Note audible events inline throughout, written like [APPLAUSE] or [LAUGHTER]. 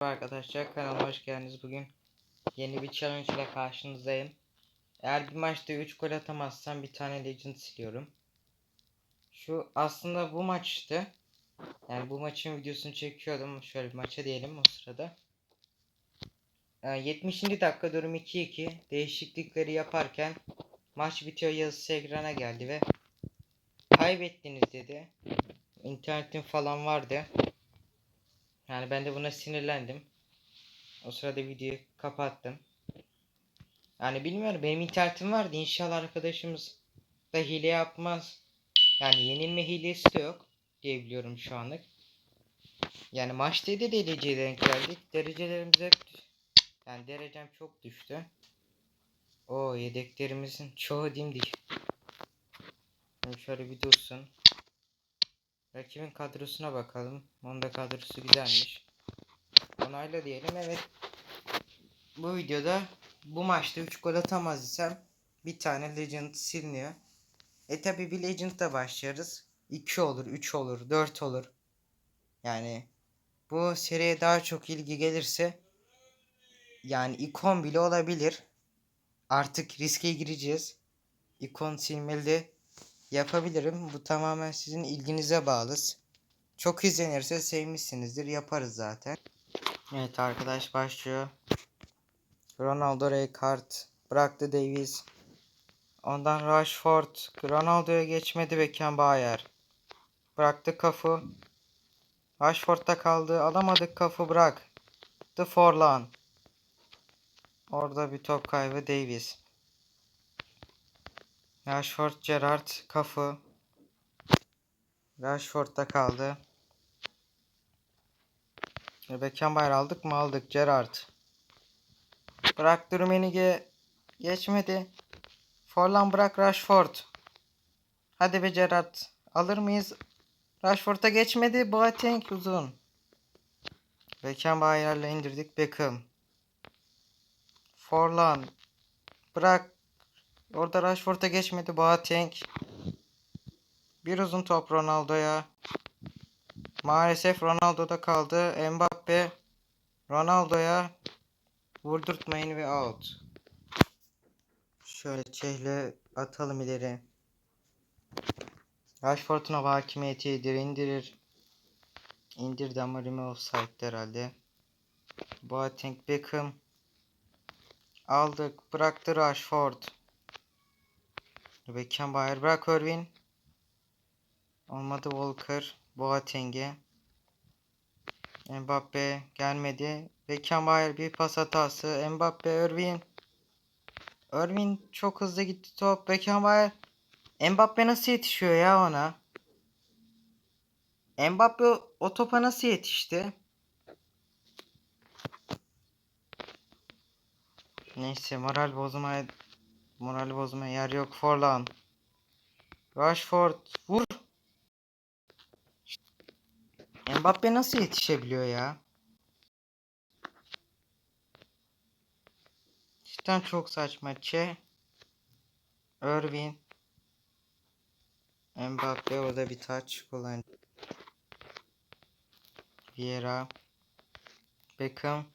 Arkadaşlar kanalıma hoş geldiniz. Bugün yeni bir challenge ile karşınızdayım. Eğer bir maçta 3 gol atamazsam bir tane legend siliyorum. Şu aslında bu maçtı. Yani bu maçın videosunu çekiyordum. Şöyle bir maça diyelim o sırada. Ee, 70. dakika durum 2-2. Değişiklikleri yaparken maç bitiyor yazısı ekrana geldi ve kaybettiniz dedi. İnternetim falan vardı. Yani ben de buna sinirlendim. O sırada videoyu kapattım. Yani bilmiyorum benim internetim vardı. İnşallah arkadaşımız da hile yapmaz. Yani yenilme hilesi de yok diye biliyorum şu anlık. Yani maçta da dereceye denk geldik. Derecelerimiz hep yani derecem çok düştü. O yedeklerimizin çoğu dimdik. Şimdi şöyle bir dursun. Rakibin kadrosuna bakalım. Onun da kadrosu güzelmiş. Onayla diyelim. Evet. Bu videoda bu maçta 3 gol atamaz isem bir tane Legend siliniyor. E tabi bir Legend'da başlarız. 2 olur, 3 olur, 4 olur. Yani bu seriye daha çok ilgi gelirse yani ikon bile olabilir. Artık riske gireceğiz. İkon silmeli de yapabilirim. Bu tamamen sizin ilginize bağlı. Çok izlenirse sevmişsinizdir. Yaparız zaten. Evet arkadaş başlıyor. Ronaldo Rijkaard bıraktı Davies. Ondan Rashford. Ronaldo'ya geçmedi Beckenbauer. Bıraktı Kafu. Rashford'da kaldı. Alamadık Kafu bırak. The Forlan. Orada bir top kaybı Davies. Rashford, Gerrard, Kafu. Rashford'da kaldı. Beckenbauer aldık mı aldık Gerrard. Bırak Rummenigge geçmedi. Forlan bırak Rashford. Hadi be Gerrard. Alır mıyız? Rashford'a geçmedi. Boateng uzun. Beckenbauer'le indirdik Beckham. Forlan. Bırak. Orada Rashford'a geçmedi Boateng. Bir uzun top Ronaldo'ya. Maalesef Ronaldo'da kaldı. Mbappe Ronaldo'ya vurdurtmayın ve out. Şöyle çehle atalım ileri. Rashford'un hava hakimiyeti iyidir indirir. İndirdi ama Rime offside herhalde. Boateng Beckham. Aldık. Bıraktı Rashford. Beckenbauer bırak Irvin. Olmadı Walker. Boateng'e. Mbappe gelmedi. Beckenbauer bir pas hatası. Mbappe Irvin. Irvin çok hızlı gitti top. Beckenbauer. Mbappe nasıl yetişiyor ya ona? Mbappe o topa nasıl yetişti? Neyse moral bozmaya moral bozmaya yer yok Forlan. Rashford vur. Mbappe nasıl yetişebiliyor ya? Cidden çok saçma. Çe. Irvin. Mbappe orada bir touch kullandı. Vieira. Beckham.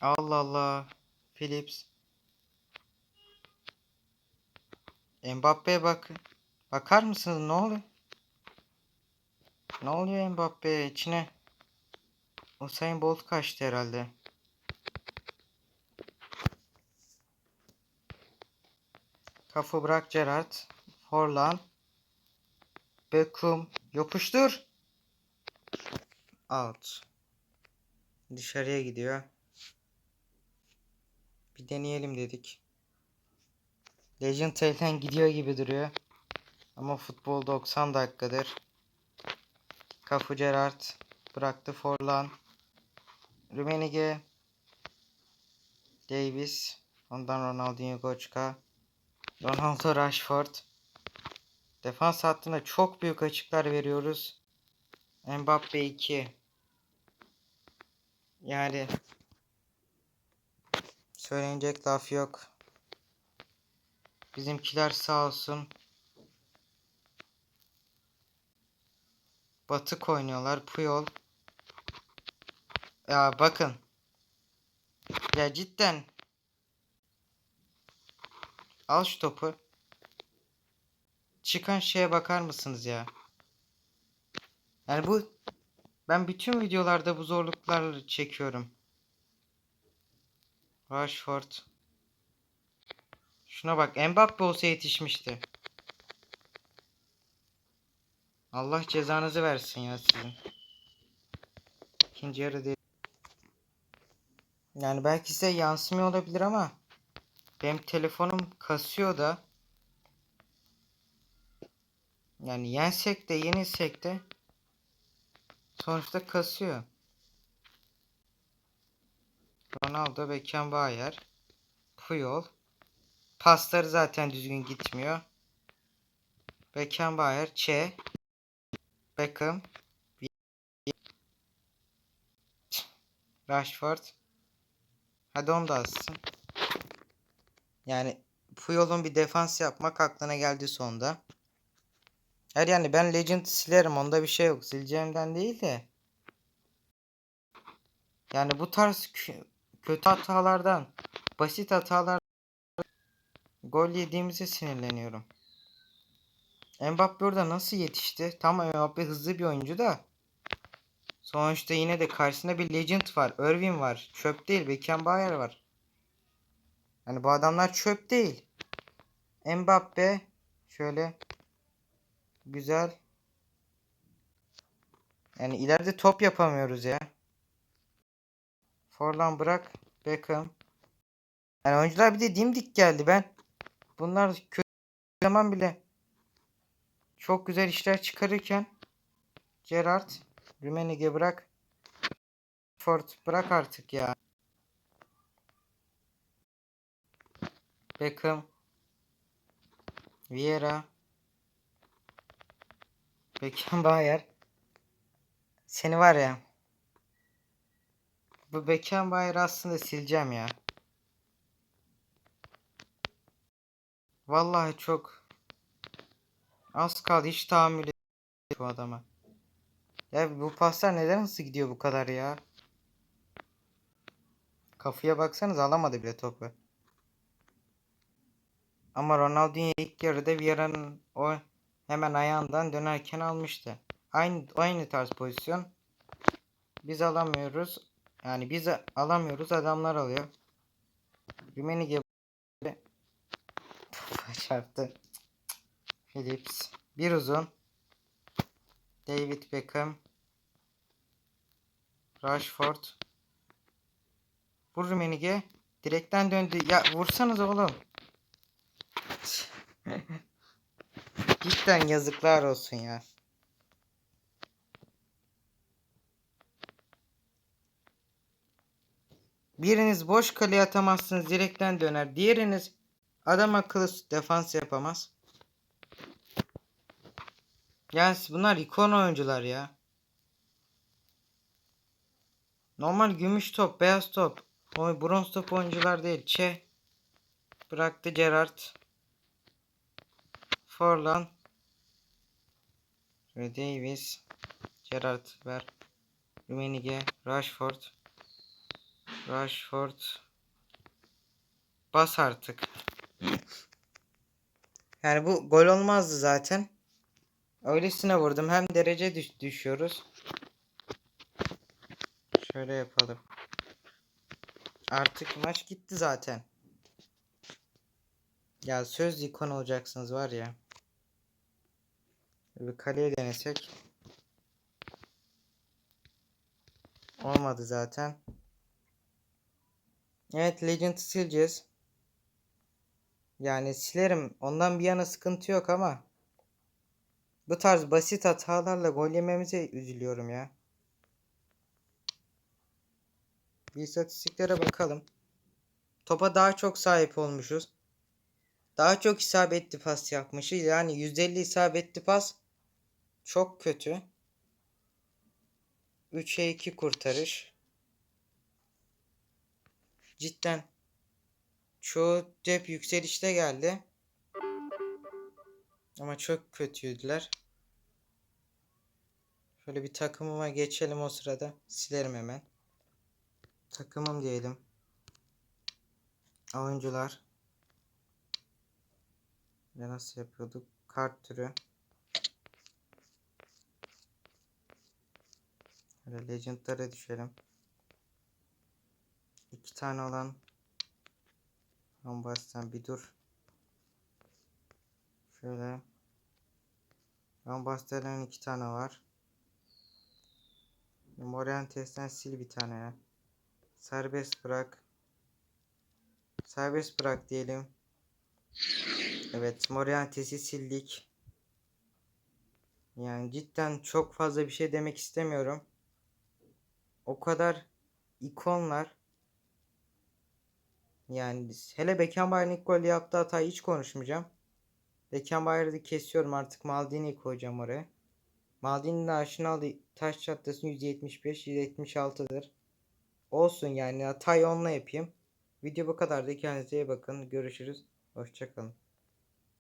Allah Allah. Phillips. Mbappe'ye bak. Bakar mısınız ne oluyor? Ne oluyor Mbappe içine? Usain Bolt kaçtı herhalde. Kafa bırak Gerrard. Forlan. Beckham. Yapıştır. Out. Dışarıya gidiyor. Bir deneyelim dedik. Legend elden gidiyor gibi duruyor. Ama futbol 90 dakikadır. Kafu Gerrard bıraktı Forlan. Rummenigge Davis ondan Ronaldinho Goçka Ronaldo Rashford Defans hattında çok büyük açıklar veriyoruz. Mbappe 2 Yani Söylenecek laf yok. Bizimkiler sağ olsun. Batık oynuyorlar. Puyol. Ya bakın. Ya cidden. Al şu topu. Çıkan şeye bakar mısınız ya? Yani bu ben bütün videolarda bu zorluklarla çekiyorum. Rashford. Şuna bak. Mbappe olsa yetişmişti. Allah cezanızı versin ya sizin. İkinci yarı değil. Yani belki size yansımıyor olabilir ama benim telefonum kasıyor da yani yensek de yenilsek de sonuçta kasıyor. Ronaldo, Beckenbauer, Puyol. Pasları zaten düzgün gitmiyor. Beckenbauer, Che, Beckham, Rashford. Hadi onu da alsın. Yani Puyol'un bir defans yapmak aklına geldi sonda. Her yani ben Legend silerim onda bir şey yok. Sileceğimden değil de. Yani bu tarz kö- kötü hatalardan, basit hatalar gol yediğimize sinirleniyorum. Mbappe orada nasıl yetişti? Tamam Mbappe hızlı bir oyuncu da. Sonuçta yine de karşısında bir legend var. Irving var. Çöp değil. Beckenbauer var. Yani bu adamlar çöp değil. Mbappe şöyle güzel. Yani ileride top yapamıyoruz ya. Forlan bırak. Beckham. Yani oyuncular bir de dimdik geldi ben. Bunlar kötü zaman bile çok güzel işler çıkarırken Gerrard Rummenigge bırak. Ford bırak artık ya. Beckham Vieira Beckenbauer Seni var ya Bu Beckenbauer aslında sileceğim ya. Vallahi çok az kaldı hiç tahammül edemiyorum bu adama. Ya bu paslar neden hızlı gidiyor bu kadar ya? Kafaya baksanız alamadı bile topu. Ama Ronaldinho ilk yarıda Vieira'nın o hemen ayağından dönerken almıştı. Aynı aynı tarz pozisyon. Biz alamıyoruz. Yani biz alamıyoruz adamlar alıyor. Rummenigge [LAUGHS] çarptı. Phillips. Bir uzun. David Beckham. Rashford. Vur Rummenigge. Direkten döndü. Ya vursanız oğlum. [LAUGHS] Cidden yazıklar olsun ya. Biriniz boş kaleye atamazsınız direkten döner. Diğeriniz adam akıllı defans yapamaz. Yani bunlar ikon oyuncular ya. Normal gümüş top, beyaz top. O bronz top oyuncular değil. Çe. Bıraktı Gerrard. Forlan. Ve Davis. Gerrard ver. Rummenigge. Rashford. Rashford. Bas artık. Yani bu gol olmazdı zaten. Öylesine vurdum. Hem derece düş düşüyoruz. Şöyle yapalım. Artık maç gitti zaten. Ya söz ikon olacaksınız var ya. Bir kaleye denesek. Olmadı zaten. Evet Legend sileceğiz. Yani silerim. Ondan bir yana sıkıntı yok ama. Bu tarz basit hatalarla gol yememize üzülüyorum ya. Bir istatistiklere bakalım. Topa daha çok sahip olmuşuz. Daha çok isabetli pas yapmışız. Yani 150 isabetli pas çok kötü. 3'e 2 kurtarış. Cidden çoğu hep yükselişte geldi. Ama çok kötüydüler. Şöyle bir takımıma geçelim o sırada. Silerim hemen. takımım diyelim. Oyuncular. Ve nasıl yapıyorduk? Kart türü. Böyle düşelim. İki tane olan Bombastan bir dur. Şöyle. Bombastan'ın iki tane var. Morientes'ten sil bir tane. Serbest bırak. Serbest bırak diyelim. Evet, Morientes'i sildik. Yani cidden çok fazla bir şey demek istemiyorum. O kadar ikonlar. Yani hele Beckenbauer'ın ilk golü yaptığı hatayı hiç konuşmayacağım. Beckenbauer'ı kesiyorum artık Maldini'yi koyacağım oraya. Maldini'nin Arsenal taş çatlasının %75 %76'dır. Olsun yani hatayı onunla yapayım. Video bu kadar da kendinize iyi bakın. Görüşürüz. Hoşçakalın.